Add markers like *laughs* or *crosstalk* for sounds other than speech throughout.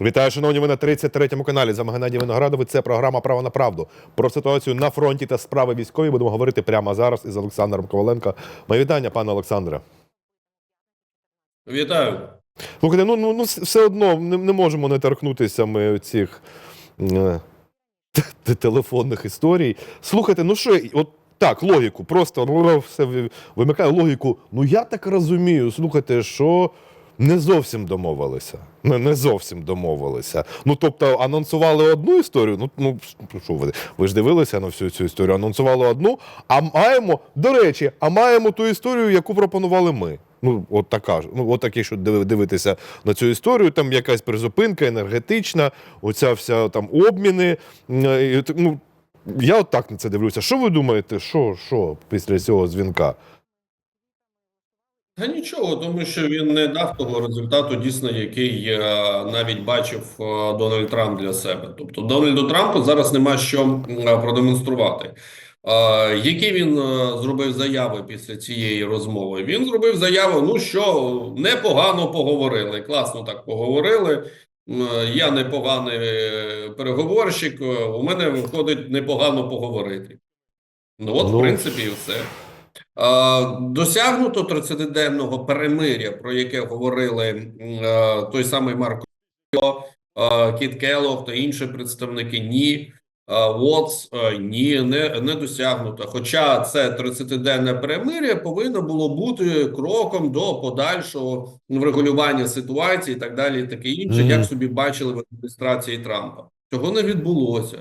Вітаю, шановні, ви на 33-му каналі. За Геннадій Виноградовий. Це програма Право на правду. Про ситуацію на фронті та справи військові будемо говорити прямо зараз із Олександром Коваленко. Моє вітання, пане Олександре. Вітаю. Слухайте, ну, ну, ну все одно не, не можемо не торкнутися ми цих е, телефонних історій. Слухайте, ну що, от так, логіку, просто ну, все ви- вимикає логіку. Ну я так розумію, слухайте, що не зовсім домовилися. Не, не зовсім домовилися. Ну, тобто, анонсували одну історію. Ну, ну що ви, ви ж дивилися на всю цю історію, анонсували одну, а маємо, до речі, а маємо ту історію, яку пропонували ми. Ну, от така ж. Ну, от такі, що диви- дивитися на цю історію, там якась призупинка енергетична, оця вся там обміни. От, Ну, я от так на це дивлюся. Що ви думаєте, що, що після цього дзвінка? Та нічого, тому що він не дав того результату, дійсно, який е, навіть бачив е, Дональд Трамп для себе. Тобто Дональду Трампу зараз нема що е, продемонструвати. Е, Які він е, зробив заяви після цієї розмови? Він зробив заяву: ну що непогано поговорили, класно так поговорили. Е, Я непоганий е, переговорщик. е, У мене виходить непогано поговорити. Ну, от, Ну, в принципі, і все. Е, Досягнуто 30-денного перемиря, про яке говорили е, той самий Марко е, Кіт Келлог та інші представники. Ні. Вотс е, ні, не, не досягнуто. Хоча це 30-денне перемиря повинно було бути кроком до подальшого врегулювання ситуації і так далі, і таке інше, Мгм. як собі бачили в адміністрації Трампа. Цього не відбулося.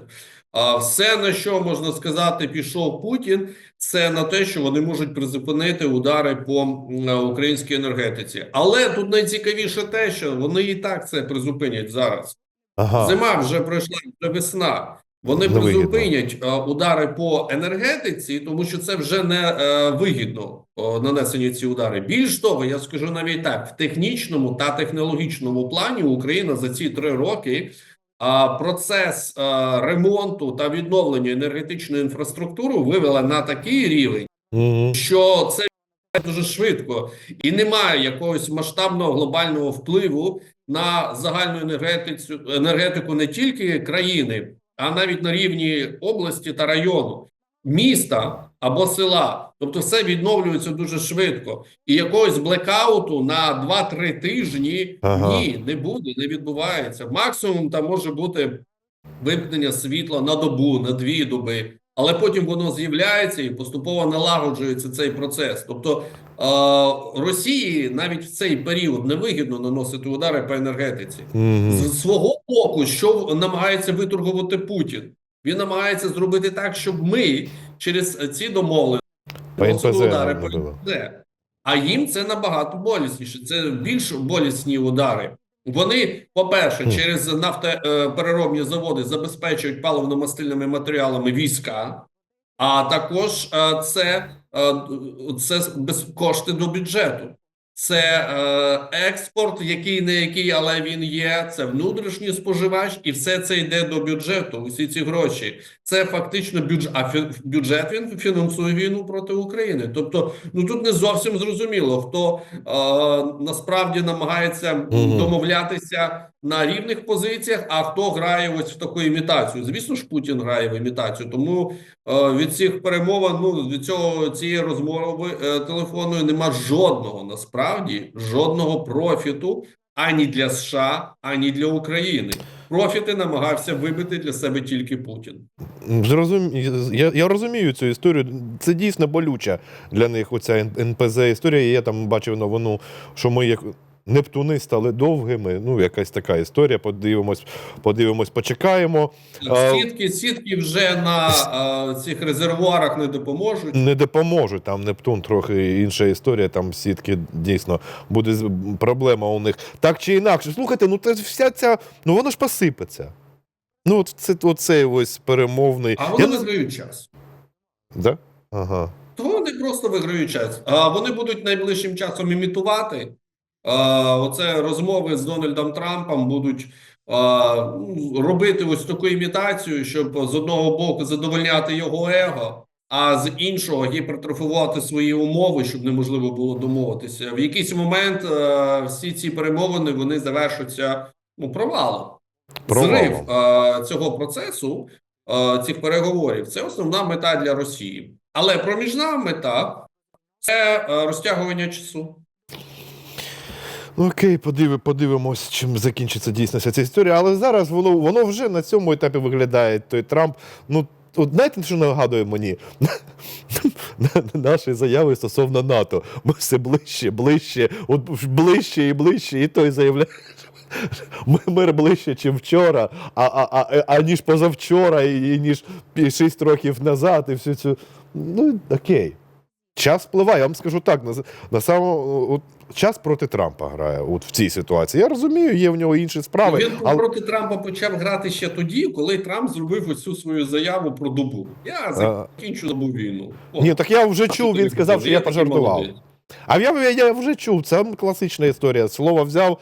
А все, на що можна сказати, пішов Путін, це на те, що вони можуть призупинити удари по українській енергетиці. Але тут найцікавіше те, що вони і так це призупинять зараз. Ага. Зима вже пройшла, вже весна. Вони Невигідно. призупинять е, удари по енергетиці, тому що це вже не е, вигідно о, нанесені ці удари. Більш того, я скажу навіть так: в технічному та технологічному плані Україна за ці три роки. А процес ремонту та відновлення енергетичної інфраструктури вивела на такий рівень, що це дуже швидко і немає якогось масштабного глобального впливу на загальну енергетицю енергетику не тільки країни, а навіть на рівні області та району, міста або села. Тобто, все відновлюється дуже швидко, і якогось блекауту на 2-3 тижні Ага. ні, не буде, не відбувається. Максимум там може бути вимкнення світла на добу, на дві доби, але потім воно з'являється і поступово налагоджується цей процес. Тобто е, Росії навіть в цей період невигідно наносити удари по енергетиці. Мгм. З свого боку, що намагається виторгувати Путін? Він намагається зробити так, щоб ми через ці НПЗ удари по. НПЗ. А їм це набагато болісніше. Це більш болісні удари. Вони, по-перше, через нафтопереробні заводи забезпечують паливно-мастильними матеріалами війська, а також е, це, е, це без кошти до бюджету. Це е, експорт, який не який, але він є. Це внутрішній споживач, і все це йде до бюджету. Усі ці гроші. Це фактично бюджет. А бюджет він фінансує війну проти України. Тобто, ну тут не зовсім зрозуміло, хто е, насправді намагається домовлятися на рівних позиціях, а хто грає ось в таку імітацію. Звісно ж, Путін грає в імітацію. Тому від цих перемовин, ну від цього цієї розмови е, телефонної нема жодного насправді жодного профіту ані для США, ані для України. Профіти намагався вибити для себе тільки Путін. Зрозум... Я, я розумію цю історію. Це дійсно болюча для них. Оця НПЗ історія. Я там бачив новину, що ми як Нептуни стали довгими. Ну, якась така історія. Подивимось, подивимось, почекаємо. Сітки, сітки вже на е, цих резервуарах не допоможуть. Не допоможуть. Там Нептун трохи інша історія. Там сітки дійсно буде проблема у них. Так чи інакше. Слухайте, ну це вся ця. Ну воно ж посипеться. Ну, от це оцей ось перемовний. А вони Я виграють час. Да? Ага. То вони просто виграють час. А вони будуть найближчим часом імітувати. Оце розмови з Дональдом Трампом будуть ну, робити ось таку імітацію, щоб з одного боку задовольняти його его, а з іншого гіпертрофувати свої умови, щоб неможливо було домовитися. В якийсь момент е, всі ці перемовини вони завершаться ну, провалом. Провалом. Зрив е, цього процесу, е, цих переговорів, це основна мета для Росії. Але проміжна мета це е, розтягування часу. Окей, подиви, подивимось, чим закінчиться дійсно ця історія. Але зараз воно, воно вже на цьому етапі виглядає. Той Трамп. Ну, от знаєте, що нагадує мені? *laughs* Наші заяви стосовно НАТО. Ми все ближче, ближче, от ближче і ближче, і той заявляє. *laughs* Ми мир ближче, ніж вчора, а, а, а, а ніж позавчора, і, і ніж 6 років назад, і всю цю. Ну, окей. Час впливає. Я вам скажу так: на, на само, от, час проти Трампа грає от в цій ситуації. Я розумію, є в нього інші справи. Він але... проти Трампа почав грати ще тоді, коли Трамп зробив ось цю свою заяву про добу. Я закінчу добу війну. О, Ні, так я вже а чув, він сказав, що я пожартував. А я, я, я вже чув, це класична історія. Слово взяв,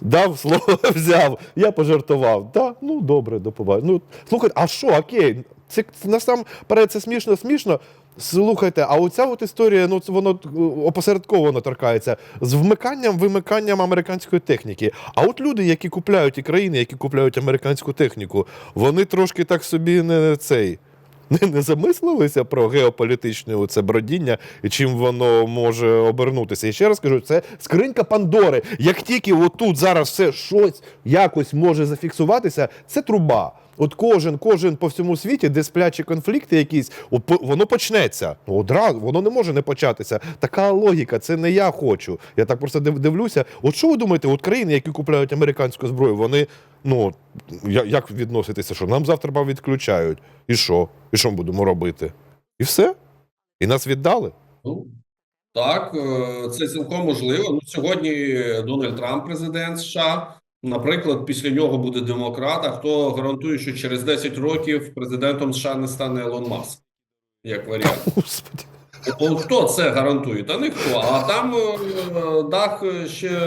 дав, слово *laughs* взяв, я пожартував. Так, ну добре, до побачення. Ну, слухайте, а що, окей, це, це насамперед це смішно, смішно. Слухайте, а оця от історія, ну це воно е, опосередковано торкається з вмиканням, вимиканням американської техніки. А от люди, які купляють і країни, які купляють американську техніку, вони трошки так собі не цей. *laughs* Не, не замислилися про геополітичне оце бродіння і чим воно може обернутися. І ще раз кажу, це скринька Пандори. Як тільки отут зараз все щось якось може зафіксуватися, це труба. От кожен, кожен по всьому світі, де сплячі конфлікти якісь, воно почнеться. Ну, Одразу воно не може не початися. Така логіка, це не я хочу. Я так просто див- дивлюся. От що ви думаєте, от країни, які купляють американську зброю, вони ну як відноситися, що нам завтра відключають? І що? І що ми будемо робити? І все? І нас віддали? Ну, так, е, це цілком можливо. Ну, сьогодні Дональд Трамп, президент США. Наприклад, після нього буде демократ. А хто гарантує, що через 10 років президентом США не стане Елон Маск, як варіант? *laughs* Господи. Хто це гарантує? Та ніхто. А там е, дах ще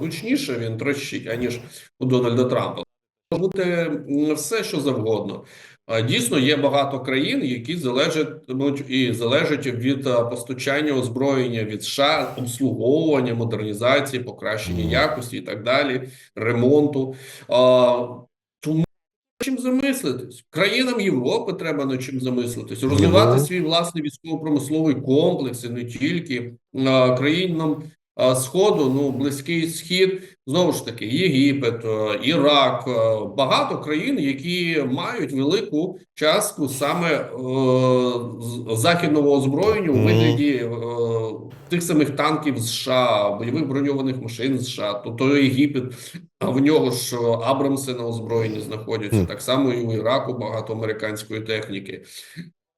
гучніше він трощить, аніж у Дональда Трампа. Бути все, що завгодно. Дійсно, є багато країн, які залежать і залежать від постачання озброєння від США, обслуговування, модернізації, покращення якості і так далі, ремонту. Тому чим замислитись. Країнам Європи треба над чим замислитись, розвивати Ну. свій власний військово-промисловий комплекс і не тільки країнам Сходу, ну Близький Схід, знову ж таки, Єгипет, е, Ірак, е, багато країн, які мають велику частку саме е, західного озброєння у вигляді е, тих самих танків США, бойових броньованих машин США, то, то Єгипет, а в нього ж е, Абрамси на озброєнні знаходяться. Так само і у Іраку багато американської техніки.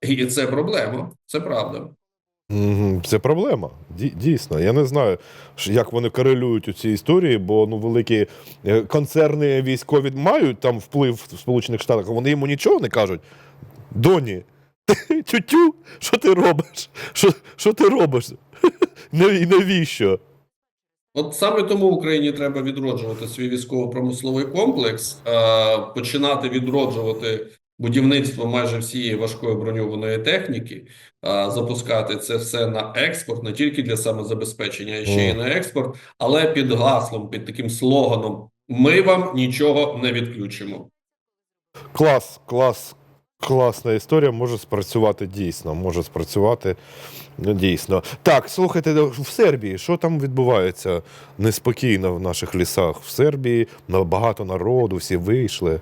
І це проблема, це правда. Це проблема. Дійсно. Я не знаю, як вони корелюють у цій історії, бо ну великі е, концерни військові мають там вплив в Сполучених Штатах, вони йому нічого не кажуть. Доні, *laughs* тютю, що ти робиш? Що, що ти робиш? *laughs* Наві- Навіщо? От саме тому Україні треба відроджувати свій військово-промисловий комплекс, починати відроджувати будівництво майже всієї важкої броньованої техніки, е, запускати це все на експорт, не тільки для самозабезпечення, а ще й на експорт, але під гаслом, під таким слоганом: ми вам нічого не відключимо. Клас, клас, класна історія може спрацювати дійсно. Може спрацювати дійсно. Так, слухайте, в Сербії, що там відбувається неспокійно в наших лісах? В Сербії багато народу, всі вийшли.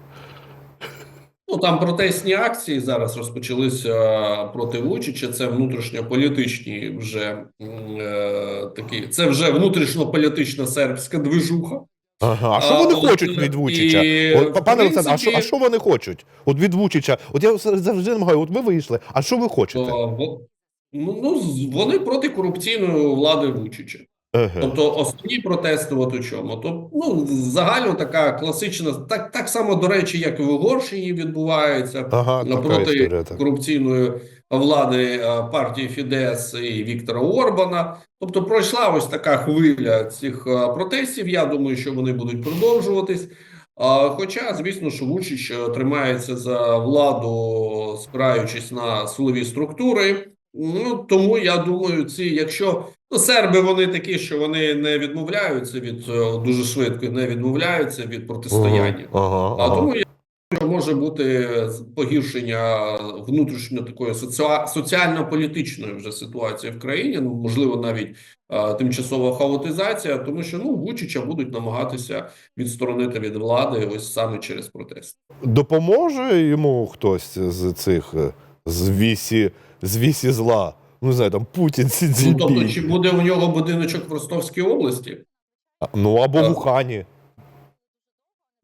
Ну там протестні акції зараз розпочалися е, проти Вучича. Це внутрішньополітичні вже е, такі. Це вже внутрішньополітична сербська движуха. Ага, а що А, вони от, хочуть від Вучича? і, От, пане Олександр, а що, а що вони хочуть? От від Вучича. От я завжди намагаю, от ви вийшли, а що ви хочете? То, во- ну, ну вони проти корупційної влади Вучича. Ага. Тобто основні протести от у чому? То ну загально така класична, так так само до речі, як і в Угорщині відбувається Ага, така проти історія, так. корупційної влади е, партії Фідес і Віктора Орбана. Тобто пройшла ось така хвиля цих е, протестів. Я думаю, що вони будуть продовжуватись. Хоча, звісно, що Вучич е, тримається за владу, спираючись на силові структури. Ну тому я думаю, ці, якщо Ну, серби вони такі, що вони не відмовляються від е, дуже швидко, не відмовляються від протистояння. Ага, А тому я що може бути погіршення внутрішньо такої соціа- соціально-політичної вже ситуації в країні. Ну можливо, навіть е, тимчасова хаотизація, тому що ну Вучича будуть намагатися відсторонити від влади ось саме через протест. Допоможе йому хтось з цих е, з вісі, з вісі зла. Ну, не знаю, там Путін, Сі Ну тобто, чи буде у нього будиночок в Ростовській області? Ну або в Е, Ухані.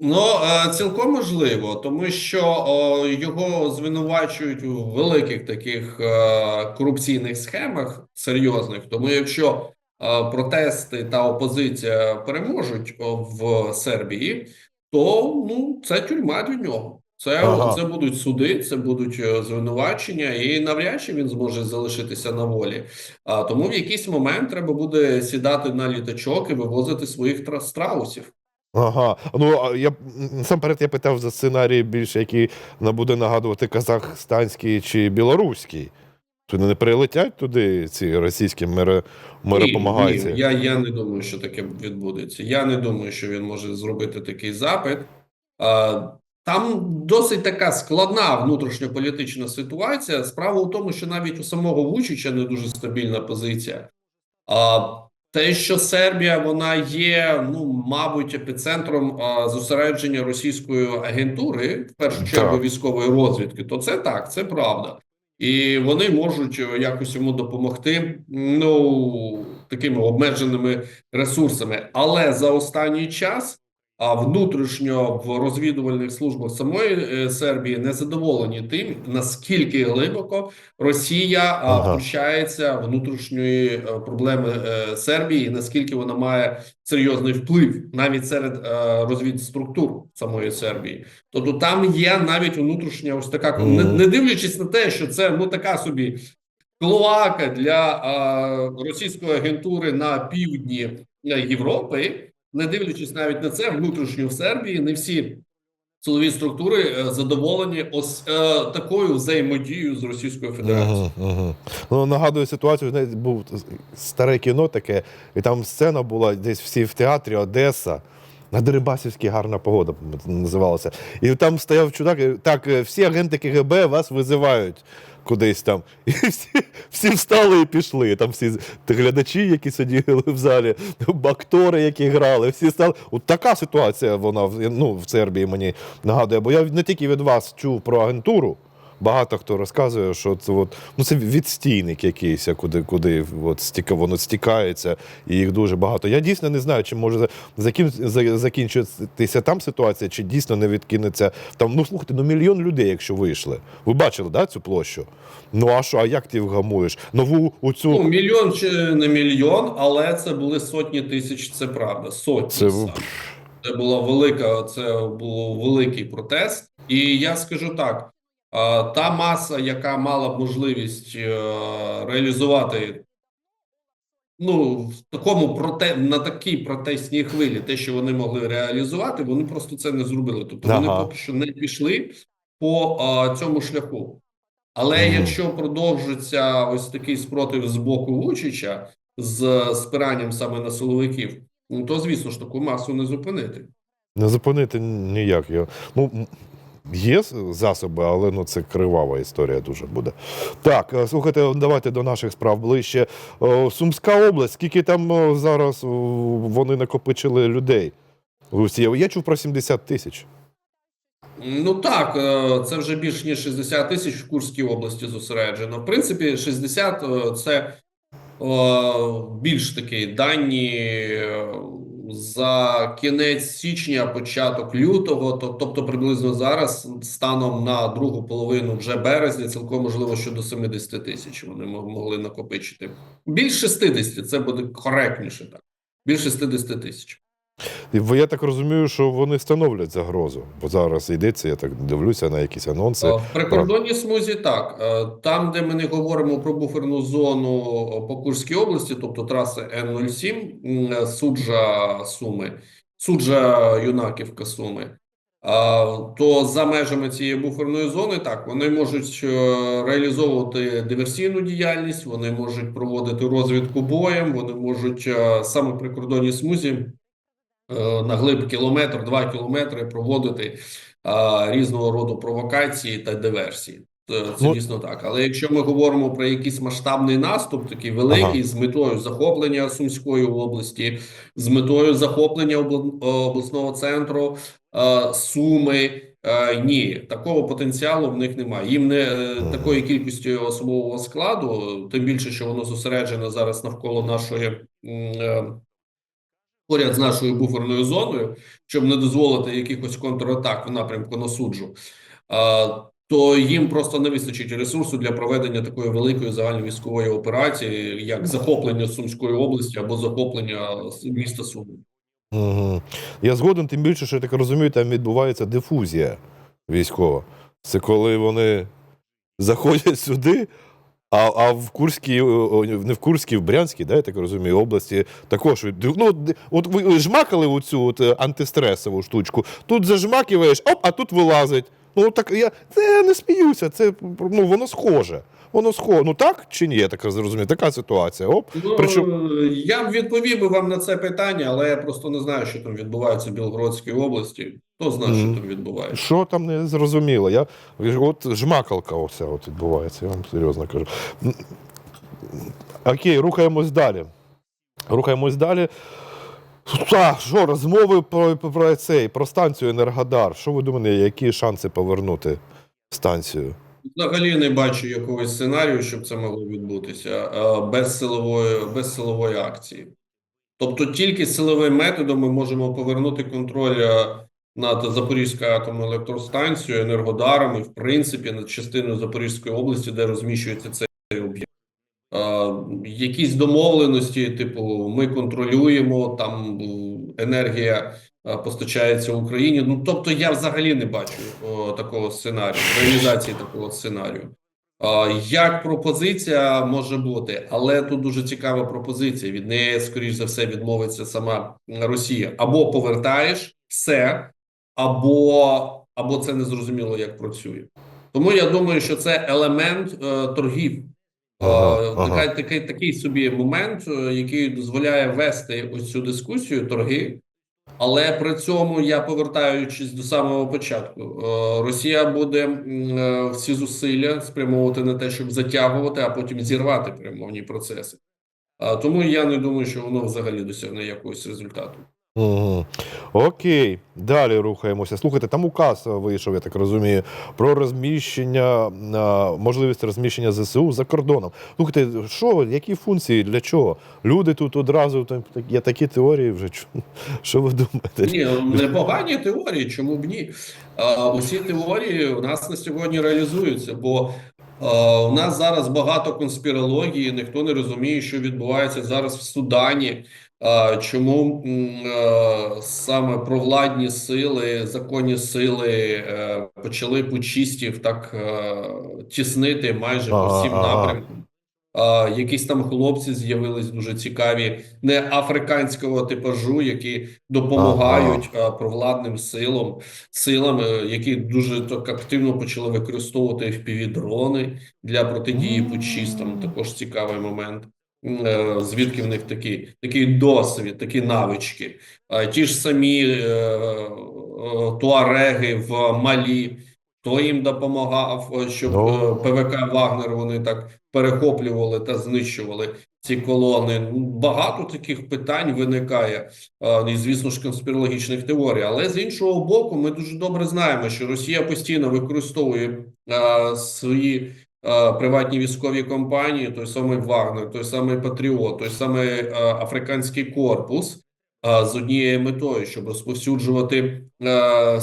Ну, е, цілком можливо, тому що о, його звинувачують у великих таких е, корупційних схемах серйозних. Тому якщо е, протести та опозиція переможуть о, в Сербії, то ну це тюрма для нього. Це, Ага. це будуть суди, це будуть е, звинувачення, і навряд чи він зможе залишитися на волі. А тому в якийсь момент треба буде сідати на літачок і вивозити своїх страусів. Ага. Ну я насамперед я питав за сценарій більше, який буде нагадувати казахстанський чи білоруський. Чи не прилетять туди ці російські миро, миропомагайці? Ні, ні, я, я не думаю, що таке відбудеться. Я не думаю, що він може зробити такий запит. А, там досить така складна внутрішньополітична ситуація. Справа у тому, що навіть у самого Вучича не дуже стабільна позиція. А те, що Сербія вона є, ну мабуть, епіцентром а, зосередження російської агентури, в першу чергу військової розвідки, то це так, це правда. І вони можуть е, якось йому допомогти, ну такими обмеженими ресурсами. Але за останній час а внутрішньо в розвідувальних службах самої е, Сербії не задоволені тим, наскільки глибоко Росія а, Ага. включається внутрішньої е, проблеми е, Сербії, наскільки вона має серйозний вплив навіть серед розвідструктур самої Сербії. Тобто там є навіть внутрішня ось така, Мгм. не, не дивлячись на те, що це ну така собі клоака для е, російської агентури на півдні Європи, не дивлячись навіть на це, внутрішньо в Сербії не всі силові структури е, задоволені ось е, такою взаємодією з Російською Федерацією. Угу, угу. Ну, нагадую ситуацію, знаєте, був старе кіно таке, і там сцена була десь всі в театрі Одеса. На Дерибасівській гарна погода називалася. І там стояв чудак, і, так, е, всі агенти КГБ вас визивають кудись там. *laughs* І всі, всі встали і пішли. Там всі глядачі, які сиділи в залі, актори, які грали, всі стали. От така ситуація вона ну, в Сербії мені нагадує. Бо я не тільки від вас чув про агентуру. Багато хто розказує, що це от, ну це відстійник якийсь, куди, куди от стіка, воно стікається, і їх дуже багато. Я дійсно не знаю, чи може закін, за- закінчитися там ситуація, чи дійсно не відкинеться там. Ну слухайте, ну мільйон людей, якщо вийшли. Ви бачили да, цю площу? Ну а що, а як ти вгамуєш? Нову у цю Ну, мільйон чи не мільйон, але це були сотні тисяч, це правда. Сотні. Це- саме. Це була велика, це був великий протест. І я скажу так: та маса, яка мала б можливість е, реалізувати ну, в такому проте на такій протестній хвилі, те, що вони могли реалізувати, вони просто це не зробили. Тобто вони поки що не пішли по а, цьому шляху. Але Мгм. якщо продовжиться ось такий спротив з боку Вучича з спиранням саме на силовиків, ну то звісно ж таку масу не зупинити. не зупинити ніяк його. Ну, є засоби, але ну, це кривава історія дуже буде. Так, е, слухайте, давайте до наших справ ближче. Сумська область, скільки там зараз вони накопичили людей? Я чув про 70 тисяч. Ну так, е, це вже більш ніж 60 тисяч в Курській області зосереджено. В принципі, 60 е, це е, більш такі дані е, за кінець січня, початок лютого, то- тобто приблизно зараз, станом на другу половину вже березня, цілком можливо, що до 70 тисяч вони мо- могли накопичити. Більш 60, це буде коректніше так. Більш 60 тисяч. Ви- я так розумію, що вони становлять загрозу. Бо зараз йдеться, я так дивлюся на якісь анонси. Е, В прикордонній смузі так. Е, Там, де ми не говоримо про буферну зону е, по Курській області, тобто траси Н-07, е, суджа Суми, суджа Юнаківка Суми. то за межами цієї буферної зони так вони можуть реалізовувати диверсійну діяльність, вони можуть проводити розвідку боєм, вони можуть саме при кордоні смузі на глиб кілометр, два кілометри проводити а, різного роду провокації та диверсії. Це, це Ну- дійсно так. Але якщо ми говоримо про якийсь масштабний наступ, такий великий, з метою захоплення Сумської області, з метою захоплення обласного центру е, Суми. е, Ні, такого потенціалу в них немає. Їм не е, такої кількості особового складу, тим більше, що воно зосереджене зараз навколо нашої е, поряд з нашою буферною зоною, щоб не дозволити якихось контратак в напрямку на суджу. То їм просто не вистачить ресурсу для проведення такої великої загальновійськової операції, як захоплення Сумської області або захоплення міста Суми. Угу. Я згоден, тим більше, що я так розумію, там відбувається дифузія військова. Це коли вони заходять сюди, а, а в Курській, не в Курській, в Брянській, да, я так розумію, області також. Ну, от ви жмакали оцю от е, антистресову штучку, тут зажмакиваєш, оп, а тут вилазить. Ну так я це не сміюся, це ну воно схоже. Воно схоже. Ну так чи ні? Я так розумію, така ситуація. Оп. Ну, Причому- я б відповів би вам на це питання, але я просто не знаю, що там відбувається в Білгородській області. Хто знає, що там відбувається? Що там не зрозуміло? Я от жмакалка оця от відбувається, я вам серйозно кажу. Окей, рухаємось далі. Рухаємось далі. Та, що, розмови про, про цей, про станцію Енергодар. Що ви думаєте, які шанси повернути станцію? Взагалі не бачу якогось сценарію, щоб це могло відбутися е, без силової, без силової акції. Тобто тільки силовим методом ми можемо повернути контроль е, над Запорізькою атомною електростанцією, енергодарами, в принципі, над частиною Запорізької області, де розміщується цей об'єкт. Якісь домовленості, типу, ми контролюємо, там е, енергія е, постачається Україні. Ну тобто, я взагалі не бачу такого сценарію, реалізації такого сценарію. Як пропозиція може бути, але тут дуже цікава пропозиція. Від неї, скоріш за все, відмовиться сама Росія. Або повертаєш все, або, або це незрозуміло, як працює. Тому я думаю, що це елемент е, торгів. Ага, Е, ага. такий, такий собі момент, е, який дозволяє вести ось цю дискусію, торги. Але при цьому я повертаючись до самого початку, е, Росія буде всі зусилля спрямовувати на те, щоб затягувати, а потім зірвати перемовні процеси. Тому я не думаю, що воно взагалі досягне якогось результату. Угу. Окей, далі рухаємося. Слухайте, там указ вийшов, я так розумію, про розміщення, можливість розміщення ЗСУ за кордоном. Слухайте, що, які функції, для чого? Люди тут одразу є такі теорії вже. *laughs* Що ви думаєте? Ні, ну, непогані теорії, чому б ні? Усі теорії у нас на сьогодні реалізуються, бо у нас зараз багато конспірології, ніхто не розуміє, що відбувається зараз в Судані. А, чому е, саме провладні сили, законні сили е, почали пучистів так е, тіснити майже по всім напрямкам? Якісь там хлопці з'явились дуже цікаві, не африканського типажу, які допомагають а, провладним силам, силам, е, які дуже так активно почали використовувати FPV-дрони для протидії путчистам. Також цікавий момент. Е, Звідки в них такі, такий досвід, такі навички? А, Ті ж самі е, туареги в Малі, хто їм допомагав, е, щоб Ну. е, ПВК Вагнер вони так перехоплювали та знищували ці колони. Ну, Багато таких питань виникає, е, і звісно ж конспірологічних теорій. Але з іншого боку, ми дуже добре знаємо, що Росія постійно використовує е, свої. е, Приватні військові компанії, той самий Вагнер, той самий Патріот, той самий е, африканський корпус з однією метою, щоб розповсюджувати е, е,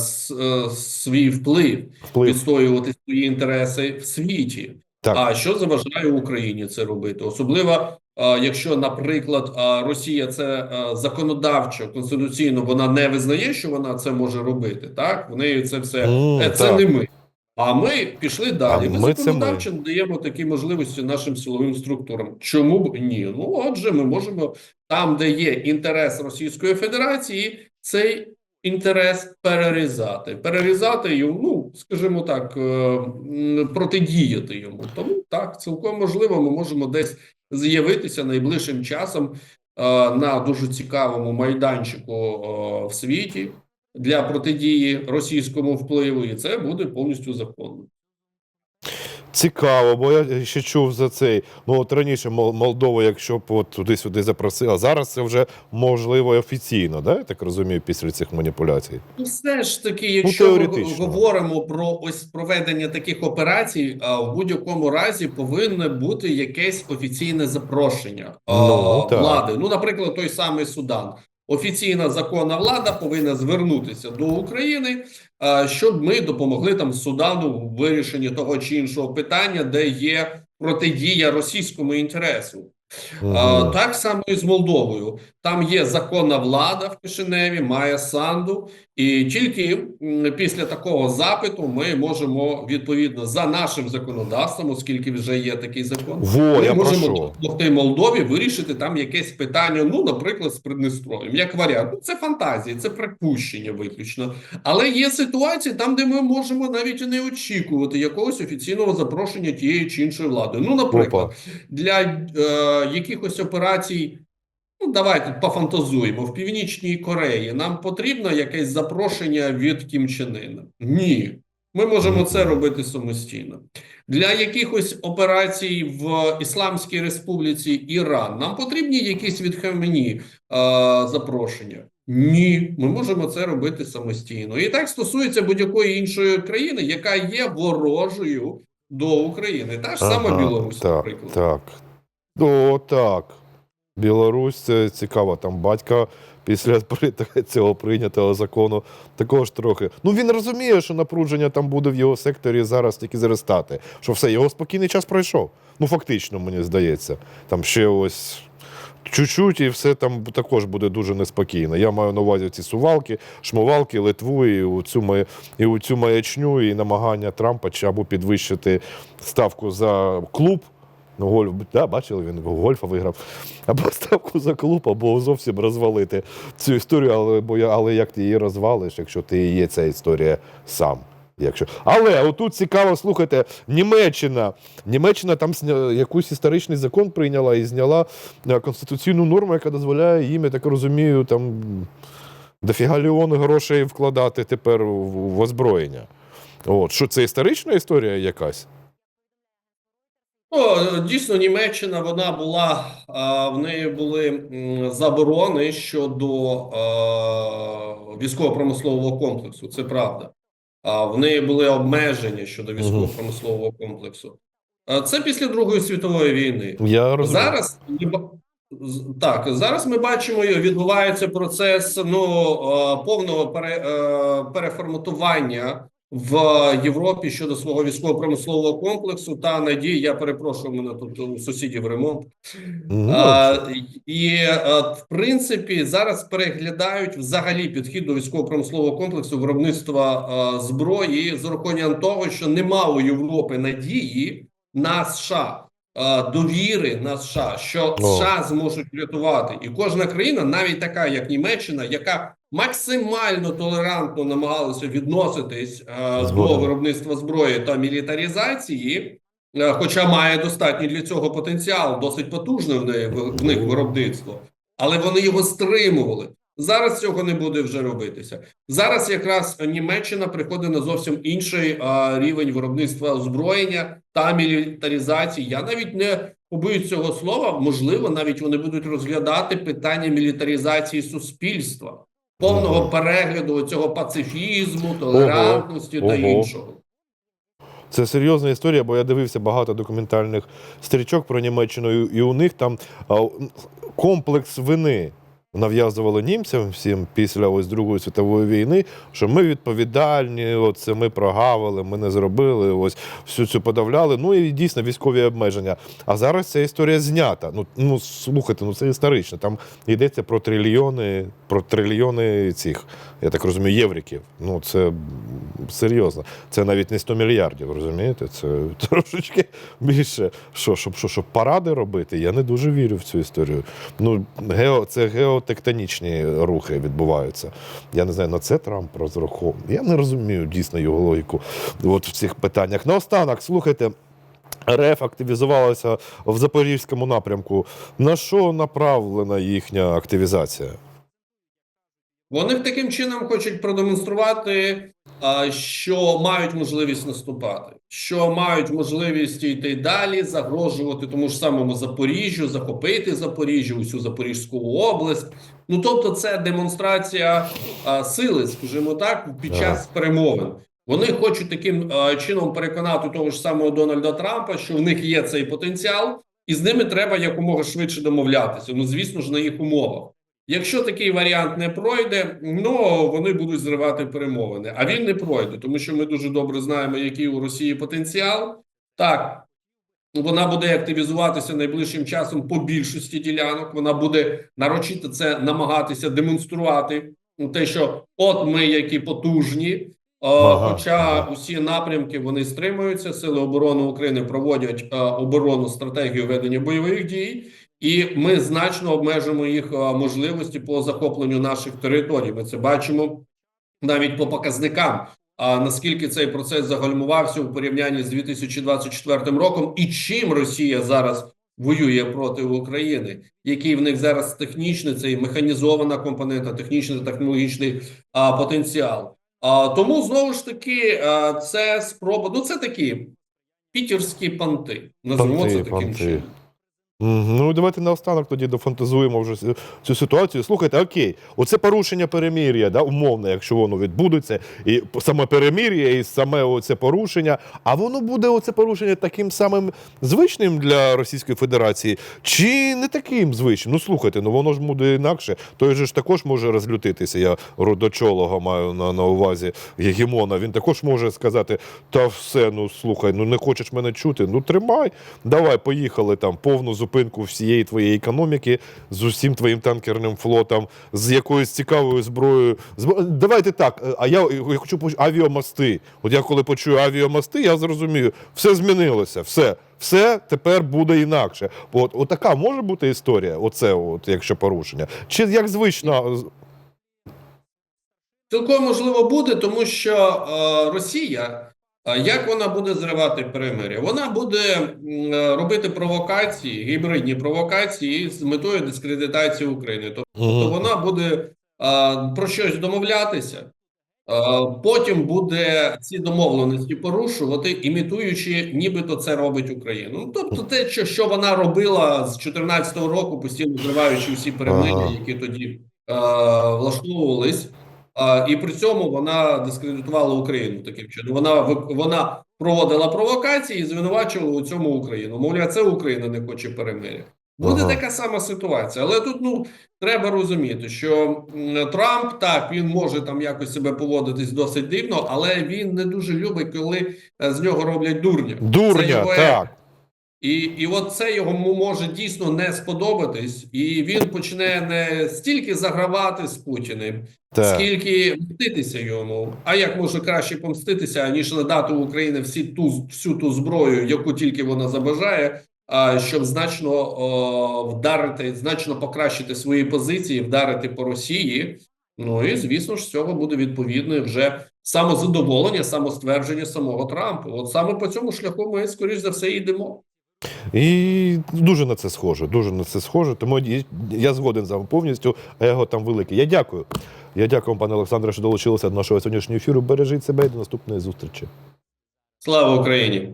свій вплив, Вплив. відстоювати свої інтереси в світі. Так. А що заважає Україні це робити? Особливо, е, якщо, наприклад, Росія це законодавчо, конституційно вона не визнає, що вона це може робити. Так в неї це все е, це так. не ми. А ми пішли далі. А ми, ми законодавчо даємо такі можливості нашим силовим структурам. Чому б ні? Ну отже, ми можемо там, де є інтерес Російської Федерації, цей інтерес перерізати, перерізати йому, ну скажімо так, е, протидіяти йому. Тому так, цілком можливо, ми можемо десь з'явитися найближчим часом е, на дуже цікавому майданчику е, в світі для протидії російському впливу, і це буде повністю законно. Цікаво, бо я ще чув за цей. Ну от раніше Молдова, якщо б от туди-сюди запросила, зараз це вже можливо офіційно, да? я так розумію, після цих маніпуляцій. Ну, все ж таки, якщо ми говоримо про ось проведення таких операцій, а, в будь-якому разі повинне бути якесь офіційне запрошення Ну, так. влади. Ну, наприклад, той самий Судан. Офіційна законна влада повинна звернутися до України, щоб ми допомогли там Судану в вирішенні того чи іншого питання, де є протидія російському інтересу. Мгм. так само і з Молдовою. Там є законна влада в Кишиневі, має санду, і тільки після такого запиту ми можемо відповідно за нашим законодавством, оскільки вже є такий закон, Во, ми я можемо допомогти Молдові вирішити там якесь питання. Ну, наприклад, з Придністров'ям, як варіант. Ну, це фантазії, це припущення виключно. Але є ситуації там, де ми можемо навіть і не очікувати якогось офіційного запрошення тієї чи іншої влади. Ну, наприклад Опа. для е, якихось операцій. Ну, давайте пофантазуємо. В Північній Кореї нам потрібно якесь запрошення від Кім Чен Ына? Ні. Ми можемо це робити самостійно. Для якихось операцій в Ісламській Республіці Іран нам потрібні якісь від Хамені е, запрошення? Ні, ми можемо це робити самостійно. І так стосується будь-якої іншої країни, яка є ворожою до України. Та ж сама Ага, Білорусь, так, наприклад. Так. О, так. Білорусь це цікаво. Там батька після *laughs* цього прийнятого закону також трохи. Ну він розуміє, що напруження там буде в його секторі зараз тільки зростати. Що все, його спокійний час пройшов. Ну, фактично, мені здається. Там ще ось. Чуть-чуть, і все там також буде дуже неспокійно. Я маю на увазі ці сувалки, шмувалки, Литву і у цю і у цю маячню, і намагання Трампа чи або підвищити ставку за клуб. Ну, гольф, да, бачили, він гольфа виграв. Або ставку за клуб, або зовсім розвалити цю історію, але, бо але як ти її розвалиш, якщо ти є ця історія сам. Якщо... Але отут цікаво, слухайте, Німеччина. Німеччина там сня... якийсь історичний закон прийняла і зняла е, конституційну норму, яка дозволяє їм, я так розумію, там дофіга ліони грошей вкладати тепер в озброєння. От, що це історична історія якась? Ну, дійсно, Німеччина вона була в неї були заборони щодо військово-промислового комплексу. Це правда. А в неї були обмеження щодо військово-промислового комплексу. Це після Другої світової війни. Я розумію. Зараз так, зараз ми бачимо, відбувається процес ну повного пере, е, переформатування в Європі щодо свого військово-промислового комплексу та надії. Я перепрошую, мене тут у сусідів ремонт. Ну, А, і а, в принципі зараз переглядають взагалі підхід до військово-промислового комплексу виробництва а, зброї з урахуванням того, що нема у Європи надії на США. Довіри на США, що США зможуть врятувати, і кожна країна, навіть така як Німеччина, яка максимально толерантно намагалася відноситись е, до виробництва зброї та мілітарізації, Е, Хоча має достатній для цього потенціал, досить потужне в, неї, в них виробництво, але вони його стримували. Зараз цього не буде вже робитися. Зараз якраз Німеччина приходить на зовсім інший а, рівень виробництва озброєння та мілітаризації. Я навіть не побоюсь цього слова. Можливо, навіть вони будуть розглядати питання мілітаризації суспільства, повного перегляду цього пацифізму, толерантності та Ого. іншого. Це серйозна історія, бо я дивився багато документальних стрічок про Німеччину, і у них там комплекс вини нав'язували німцям всім після ось Другої світової війни, що ми відповідальні, от це ми прогавили, ми не зробили, ось всю цю подавляли. Ну і дійсно військові обмеження. А зараз ця історія знята. Ну, ну слухайте, ну це історично. Там йдеться про трильйони, про трильйони цих, я так розумію, євриків. Ну це серйозно. Це навіть не 100 мільярдів, розумієте? Це *laughs* трошечки більше. Що, щоб, що, щоб паради робити? Я не дуже вірю в цю історію. Ну, гео, це гео тектонічні рухи відбуваються. Я не знаю, на це Трамп розраховує. Я не розумію дійсно його логіку от в цих питаннях. Наостанок, слухайте. РФ активізувалася в Запорізькому напрямку. На що направлена їхня активізація? Вони таким чином хочуть продемонструвати, що мають можливість наступати, що мають можливість йти далі, загрожувати тому ж самому Запоріжжю, захопити Запоріжжя, усю Запорізьку область. Ну тобто, це демонстрація а, сили, скажімо так, під час перемовин. Вони хочуть таким а, чином переконати того ж самого Дональда Трампа, що в них є цей потенціал, і з ними треба якомога швидше домовлятися. Ну звісно ж, на їх умовах. Якщо такий варіант не пройде, ну вони будуть зривати перемовини. А він не пройде, тому що ми дуже добре знаємо, який у Росії потенціал. Так, вона буде активізуватися найближчим часом по більшості ділянок. Вона буде нарочито це намагатися демонструвати. Ну, те, що от ми які потужні. Ага, Хоча усі напрямки вони стримуються. Сили оборони України проводять оборонну стратегію ведення бойових дій, і ми значно обмежимо їх е, можливості по захопленню наших територій. Ми це бачимо навіть по показникам. А наскільки цей процес загальмувався у порівнянні з 2024 роком, і чим Росія зараз воює проти України, який в них зараз технічний цей механізована компонента, технічний технологічний а, потенціал. А, тому знову ж таки, а, це спроба. Ну, це такі пітерські панти. Називаємо Панти, це таким панти. чином. Ну, давайте наостанок тоді дофантазуємо вже цю ситуацію. Слухайте, окей, оце порушення перемір'я, да, умовно, якщо воно відбудеться, і саме перемір'я, і саме оце порушення, а воно буде оце порушення таким самим звичним для Російської Федерації, чи не таким звичним? Ну слухайте, ну воно ж буде інакше. Той же ж також може розлютитися. Я родочолога маю на, на увазі гегемона. Він також може сказати: та все, ну слухай, ну не хочеш мене чути, ну тримай. Давай, поїхали там повну зупинку всієї твоєї економіки з усім твоїм танкерним флотом, з якоюсь цікавою зброєю. Давайте так. е, А я, я хочу почути авіамости. От я коли почую авіамости, я зрозумію, все змінилося, все. Все тепер буде інакше. От, от така може бути історія, оце, от, якщо порушення. Чи як звично Цілком можливо буде, тому що е, Росія, як вона буде зривати перемир'я? Вона буде робити провокації, гібридні провокації з метою дискредитації України. Тобто вона буде про щось домовлятися, потім буде ці домовленості порушувати, імітуючи, нібито це робить Україна. Ну тобто, те, що, що вона робила з 2014 року, постійно зриваючи всі перемир'я, які тоді влаштовувались. А, і при цьому вона дискредитувала Україну таким чином. Вона вона проводила провокації і звинувачувала у цьому Україну. Мовляв, це Україна не хоче перемиря. Буде Ага. така сама ситуація, але тут ну треба розуміти, що Трамп так він може там якось себе поводитись досить дивно, але він не дуже любить, коли е, з нього роблять дурня. Це Дурня, його так. І, і от це йому може дійсно не сподобатись, і він почне не стільки загравати з Путіним, так. скільки мститися йому. А як може краще помститися, аніж надати Україні всі ту всю ту зброю, яку тільки вона забажає, а, щоб значно о, вдарити, значно покращити свої позиції, вдарити по Росії. Ну і звісно ж, з цього буде відповідне вже самозадоволення, самоствердження самого Трампа. От саме по цьому шляху ми скоріш за все йдемо. І дуже на це схоже, дуже на це схоже. Тому я- згоден з вами повністю, а його там великий. Я дякую. Я дякую пане Олександре, що долучилися до нашого сьогоднішнього ефіру. Бережіть себе і до наступної зустрічі. Слава Україні!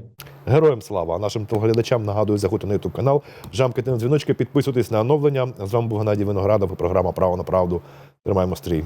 Героям слава! А нашим телеглядачам нагадую, заходьте на YouTube канал, жамкайте на дзвіночки, підписуйтесь на оновлення. З вами був Геннадій Виноградов і програма Право на правду. Тримаємо стрій.